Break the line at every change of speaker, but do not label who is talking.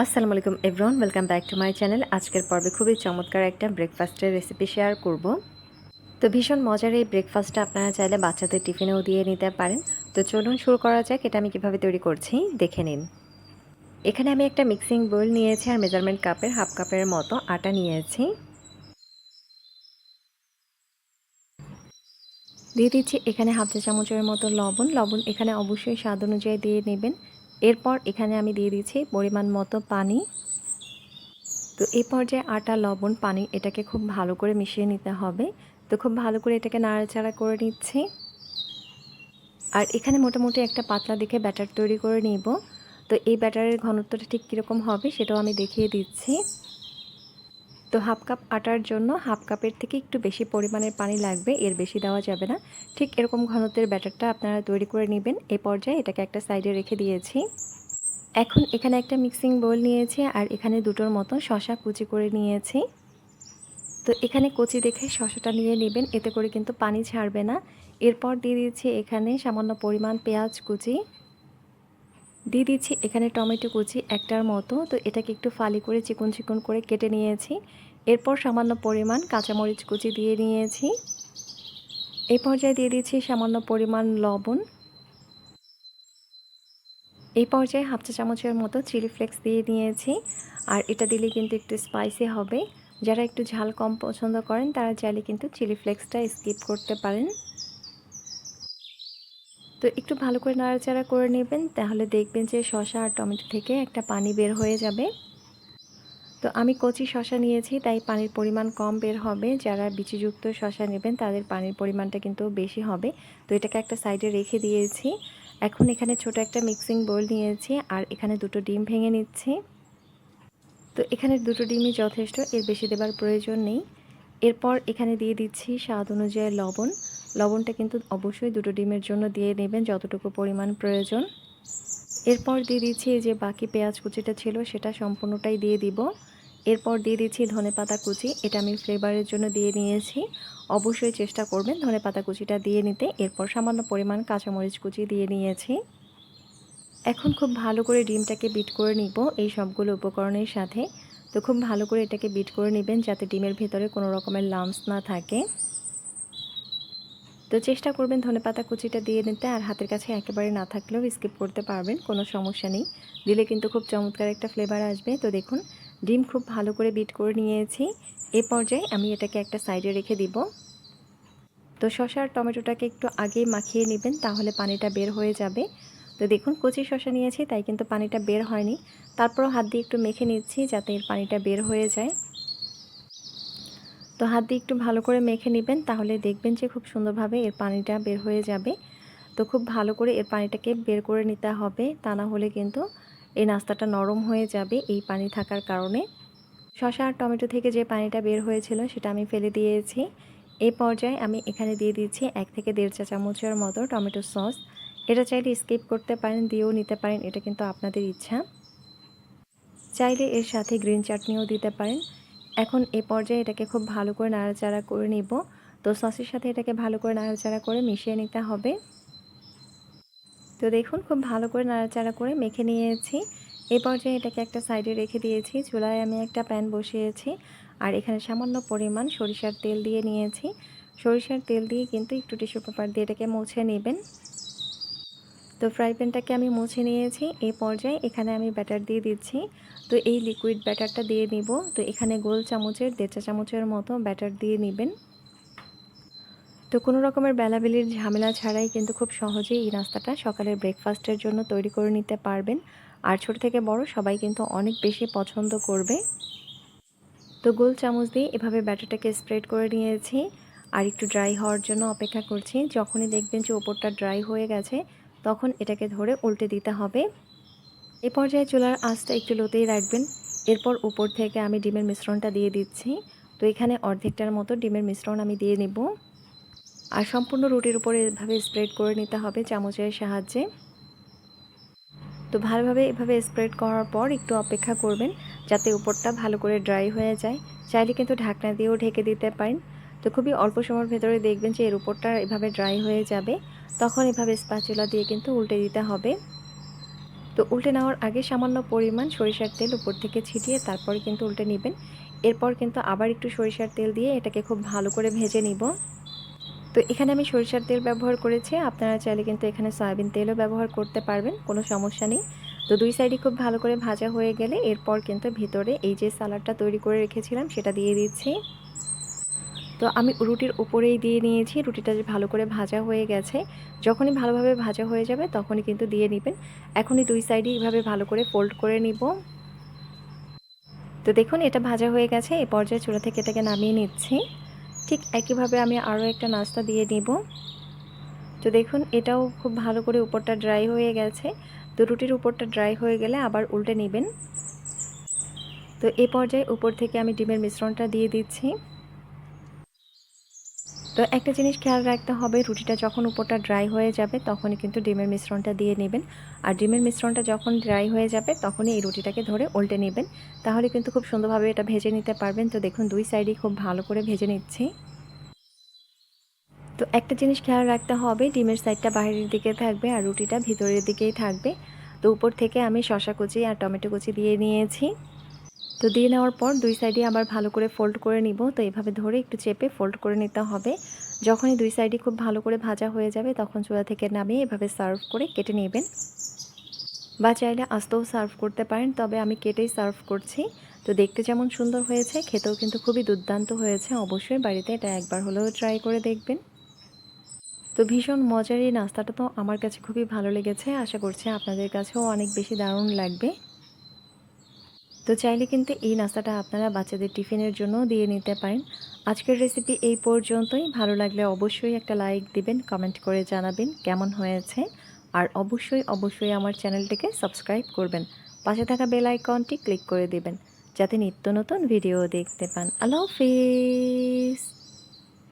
আসসালামু আলাইকুম everyone welcome back to my channel আজকের পর্বে খুবই চমৎকার একটা ব্রেকফাস্টের রেসিপি শেয়ার করব। তো ভীষণ মজার এই ব্রেকফাস্টটা আপনারা চাইলে বাচ্চাদের টিফিনেও দিয়ে নিতে পারেন। তো চলুন শুরু করা যাক, এটা আমি কীভাবে তৈরি করছি, দেখে নিন। এখানে আমি একটা মিক্সিং বোল নিয়েছি আর মেজারমেন্ট কাপের হাফ কাপের মতো আটা নিয়েছি। দিয়ে দিচ্ছি এখানে হাফ চা চামচের মতো লবণ। লবণ এখানে অবশ্যই স্বাদ অনুযায়ী দিয়ে নেবেন। এরপর এখানে আমি দিয়ে দিচ্ছি পরিমাণ মতো পানি। তো এই পর্যায়ে আটা, লবণ, পানি এটাকে খুব ভালো করে মিশিয়ে নিতে হবে। তো খুব ভালো করে এটাকে নাড়াচাড়া করে নিচ্ছি। আর এখানে মোটামুটি একটা পাতলা দেখে ব্যাটার তৈরি করে নিব। তো এই ব্যাটারের ঘনত্বটা ঠিক কীরকম হবে সেটাও আমি দেখিয়ে দিচ্ছি। তো হাফ কাপ আটার জন্য হাফ কাপের থেকে একটু বেশি পরিমাণের পানি লাগবে, এর বেশি দেওয়া যাবে না। ঠিক এরকম ঘনত্বের ব্যাটারটা আপনারা তৈরি করে নেবেন। এই পর্যায়ে এটাকে একটা সাইডে রেখে দিয়েছি। এখন এখানে একটা মিক্সিং বোল নিয়েছি আর এখানে দুটোর মতো শশা কুচি করে নিয়েছি। তো এখানে কচি দেখে শশাটা নিয়ে নেবেন, এতে করে কিন্তু পানি ছাড়বে না। এরপর দিয়ে দিচ্ছি এখানে সামান্য পরিমাণ পেঁয়াজ কুচি। দিয়ে দিচ্ছি এখানে টমেটো কুচি একটার মতো। তো এটাকে একটু ফালি করে চিকন চিকন করে কেটে নিয়েছি। এরপর সামান্য পরিমাণ কাঁচামরিচ কুচি দিয়ে নিয়েছি। এই পর্যায়ে দিয়ে দিচ্ছি সামান্য পরিমাণ লবণ। এই পর্যায়ে হাফ চা চামচের মতো চিলি ফ্লেক্স দিয়ে নিয়েছি। আর এটা দিলে কিন্তু একটু স্পাইসি হবে। যারা একটু ঝাল কম পছন্দ করেন, তারা চাইলে কিন্তু চিলি ফ্লেক্সটা স্কিপ করতে পারেন। তো একটু ভালো করে নাড়াচাড়া করে নেবেন, তাহলে দেখবেন যে শশা আর টমেটো থেকে একটা পানি বের হয়ে যাবে। তো আমি কচি শশা নিয়েছি, তাই পানির পরিমাণ কম বের হবে। যারা বিচিযুক্ত শশা নেবেন, তাদের পানির পরিমাণটা কিন্তু বেশি হবে। তো এটাকে একটা সাইডে রেখে দিয়েছি। এখন এখানে ছোট একটা মিক্সিং বোল নিয়েছি আর এখানে দুটো ডিম ভেঙে নিচ্ছি। তো এখানে দুটো ডিমই যথেষ্ট, এর বেশি দেবার প্রয়োজন নেই। এরপর এখানে দিয়ে দিচ্ছি স্বাদ অনুযায়ী লবণ। লবণটা কিন্তু অবশ্যই দুটো ডিমের জন্য দিয়ে নেবেন, যতটুকু পরিমাণ প্রয়োজন। এরপর দিয়ে দিচ্ছি যে বাকি পেঁয়াজ কুচিটা ছিল, সেটা সম্পূর্ণটাই দিয়ে দিব। এরপর দিয়ে দিচ্ছি ধনে পাতা কুচি, এটা আমি ফ্লেভারের জন্য দিয়ে নিয়েছি। অবশ্যই চেষ্টা করবেন ধনে পাতা কুচিটা দিয়ে নিতে। এরপর সামান্য পরিমাণ কাঁচামরিচ কুচি দিয়ে নিয়েছি। এখন খুব ভালো করে ডিমটাকে বিট করে নিব এই সবগুলো উপকরণের সাথে। তো খুব ভালো করে এটাকে বিট করে নেবেন যাতে ডিমের ভেতরে কোনো রকমের লামস না থাকে। তো চেষ্টা করবেন ধনে পাতা কুচিটা দিয়ে নিতে, আর হাতের কাছে একেবারে না থাকলেও স্কিপ করতে পারবেন, কোনো সমস্যা নেই। দিলে কিন্তু খুব চমৎকার একটা ফ্লেভার আসবে। তো দেখুন, ডিম খুব ভালো করে বিট করে নিয়েছি। এ পর্যায়ে আমি এটাকে একটা সাইডে রেখে দিব। তো শশা আর টমেটোটাকে একটু আগেই মাখিয়ে নেবেন, তাহলে পানিটা বের হয়ে যাবে। তো দেখুন, কচি শশা নিয়েছি, তাই কিন্তু পানিটা বের হয়নি। তারপরও হাত দিয়ে একটু মেখে নিচ্ছি, যাতে এর পানিটা বের হয়ে যায়। তো হাত দিয়ে একটু ভালো করে মেখে নেবেন, তাহলে দেখবেন যে খুব সুন্দরভাবে এর পানিটা বের হয়ে যাবে। তো খুব ভালো করে এর পানিটাকে বের করে নিতে হবে, তা না হলে কিন্তু এই নাস্তাটা নরম হয়ে যাবে এই পানি থাকার কারণে। শশা আর টমেটো থেকে যে পানিটা বের হয়েছিল সেটা আমি ফেলে দিয়েছি। এই পর্যায়ে আমি এখানে দিয়ে দিচ্ছি এক থেকে দেড় চা চামচের মতো টমেটো সস। এটা চাইলে স্কিপ করতে পারেন, দিয়েও নিতে পারেন, এটা কিন্তু আপনাদের ইচ্ছা। চাইলে এর সাথে গ্রিন চাটনিও দিতে পারেন। এখন এ পর্যায়ে এটাকে খুব ভালো করে নাড়াচাড়া করে নিব। তো সসের সাথে এটাকে ভালো করে নাড়াচাড়া করে মিশিয়ে নিতে হবে। তো দেখুন, খুব ভালো করে নাড়াচাড়া করে মেখে নিয়েছি। এই পর্যায়ে এটাকে একটা সাইডে রেখে দিয়েছি। চুলায় আমি একটা প্যান বসিয়েছি। আর এখানে সামান্য পরিমাণ সরিষার তেল দিয়ে নিয়েছি। সরিষার তেল দিয়ে কিন্তু একটু টিস্যু পেপার দিয়ে এটাকে মুছে নেবেন। তো ফ্রাই প্যানটাকে আমি মুছে নিয়েছি। এই পর্যায়ে এখানে আমি ব্যাটার দিয়ে দিচ্ছি। তো এই লিকুইড ব্যাটারটা দিয়ে নিব। তো এখানে গোল চামচের, দেড় চা চামচের মতো ব্যাটার দিয়ে নেবেন। তো কোনো রকমের বেলাবেলির ঝামেলা ছাড়াই কিন্তু খুব সহজেই এই নাস্তাটা সকালের ব্রেকফাস্টের জন্য তৈরি করে নিতে পারবেন। আর ছোট থেকে বড় সবাই কিন্তু অনেক বেশি পছন্দ করবে। তো গোল চামচ দিয়ে এভাবে ব্যাটারটাকে স্প্রেড করে নিয়েছি। আর একটু ড্রাই হওয়ার জন্য অপেক্ষা করছি। যখনই দেখবেন যে ওপরটা ড্রাই হয়ে গেছে তখন এটাকে ধরে উল্টে দিতে হবে। এ পর্যায়ে চুলার আঁচটা একটু লোতেই রাখবেন। এরপর উপর থেকে আমি ডিমের মিশ্রণটা দিয়ে দিচ্ছি। তো এখানে অর্ধেকটার মতো ডিমের মিশ্রণ আমি দিয়ে নেব। আর সম্পূর্ণ রুটির উপরে এভাবে স্প্রেড করে নিতে হবে চামচের সাহায্যে। তো ভালোভাবে এভাবে স্প্রেড করার পর একটু অপেক্ষা করবেন যাতে উপরটা ভালো করে ড্রাই হয়ে যায়। চাইলে কিন্তু ঢাকনা দিয়েও ঢেকে দিতে পারেন। তো খুবই অল্প সময়ের ভেতরে দেখবেন যে এর উপরটা এভাবে ড্রাই হয়ে যাবে। তখন এভাবে স্পাচুলা দিয়ে কিন্তু উল্টে দিতে হবে। তো উল্টে নেওয়ার আগে সামান্য পরিমাণ সরিষার তেল উপর থেকে ছিটিয়ে তারপরে কিন্তু উল্টে নেবেন। এরপর কিন্তু আবার একটু সরিষার তেল দিয়ে এটাকে খুব ভালো করে ভেজে নিব। তো এখানে আমি সরিষার তেল ব্যবহার করেছি। আপনারা চাইলে কিন্তু এখানে সয়াবিন তেলও ব্যবহার করতে পারবেন, কোনো সমস্যা নেই। তো দুই সাইডই খুব ভালো করে ভাজা হয়ে গেলে এরপর কিন্তু ভিতরে এই যে সালাডটা তৈরি করে রেখেছিলাম সেটা দিয়ে দিচ্ছি। তো আমি রুটির উপরেই দিয়ে নিয়েছি। রুটিটা যে ভালো করে ভাজা হয়ে গেছে, যখনই ভালোভাবে ভাজা হয়ে যাবে তখনই কিন্তু দিয়ে নেবেন। এখনই দুই সাইডই এইভাবে ভালো করে ফোল্ড করে নিব। তো দেখুন, এটা ভাজা হয়ে গেছে। এই পর্যায়ে চুলা থেকে এটাকে নামিয়ে নিচ্ছি। ঠিক একইভাবে আমি আরও একটা নাস্তা দিয়ে নিব। তো দেখুন, এটাও খুব ভালো করে উপরটা ড্রাই হয়ে গেছে। তো রুটির উপরটা ড্রাই হয়ে গেলে আবার উল্টে নেবেন। তো এ পর্যায়ে উপর থেকে আমি ডিমের মিশ্রণটা দিয়ে দিচ্ছি। তো একটা জিনিস খেয়াল রাখতে হবে, রুটিটা যখন উপরটা ড্রাই হয়ে যাবে তখনই কিন্তু ডিমের মিশ্রণটা দিয়ে নেবেন। আর ডিমের মিশ্রণটা যখন ড্রাই হয়ে যাবে তখনই এই রুটিটাকে ধরে উল্টে নেবেন। তাহলে কিন্তু খুব সুন্দরভাবে এটা ভেজে নিতে পারবেন। তো দেখুন, দুই সাইডই খুব ভালো করে ভেজে নিচ্ছি। তো একটা জিনিস খেয়াল রাখতে হবে, ডিমের সাইডটা বাইরের দিকে থাকবে আর রুটিটা ভিতরের দিকেই থাকবে। তো উপর থেকে আমি শশা কুচি আর টমেটো কুচি দিয়ে নিয়েছি। তো দিয়ে নেওয়ার পর দুই সাইডে আবার ভালো করে ফোল্ড করে নিব। তো এভাবে ধরে একটু চেপে ফোল্ড করে নিতে হবে। যখনই দুই সাইডে খুব ভালো করে ভাজা হয়ে যাবে তখন চুলা থেকে নামিয়ে এভাবে সার্ভ করে কেটে নেবেন। বা চাইলে আস্তেও সার্ভ করতে পারেন, তবে আমি কেটেই সার্ভ করছি। তো দেখতে যেমন সুন্দর হয়েছে, খেতেও কিন্তু খুবই দুর্দান্ত হয়েছে। অবশ্যই বাড়িতে এটা একবার হলেও ট্রাই করে দেখবেন। তো ভীষণ মজার এই নাস্তাটা তো আমার কাছে খুবই ভালো লেগেছে। আশা করছি আপনাদের কাছেও অনেক বেশি দারুণ লাগবে। তো চাইলে কিন্তু এই নাস্তাটা আপনারা বাচ্চাদের টিফিনের জন্য দিয়ে নিতে পারেন। আজকের রেসিপি এই পর্যন্তই। ভালো লাগলে অবশ্যই একটা লাইক দিবেন কমেন্ট করে জানাবেন কেমন হয়েছে। আর অবশ্যই অবশ্যই আমার চ্যানেলটিকে সাবস্ক্রাইব করবেন। পাশে থাকা বেল আইকনটি ক্লিক করে দিবেন, যাতে নিত্য নতুন ভিডিও দেখতে পান। আল্লাহ হাফিজ!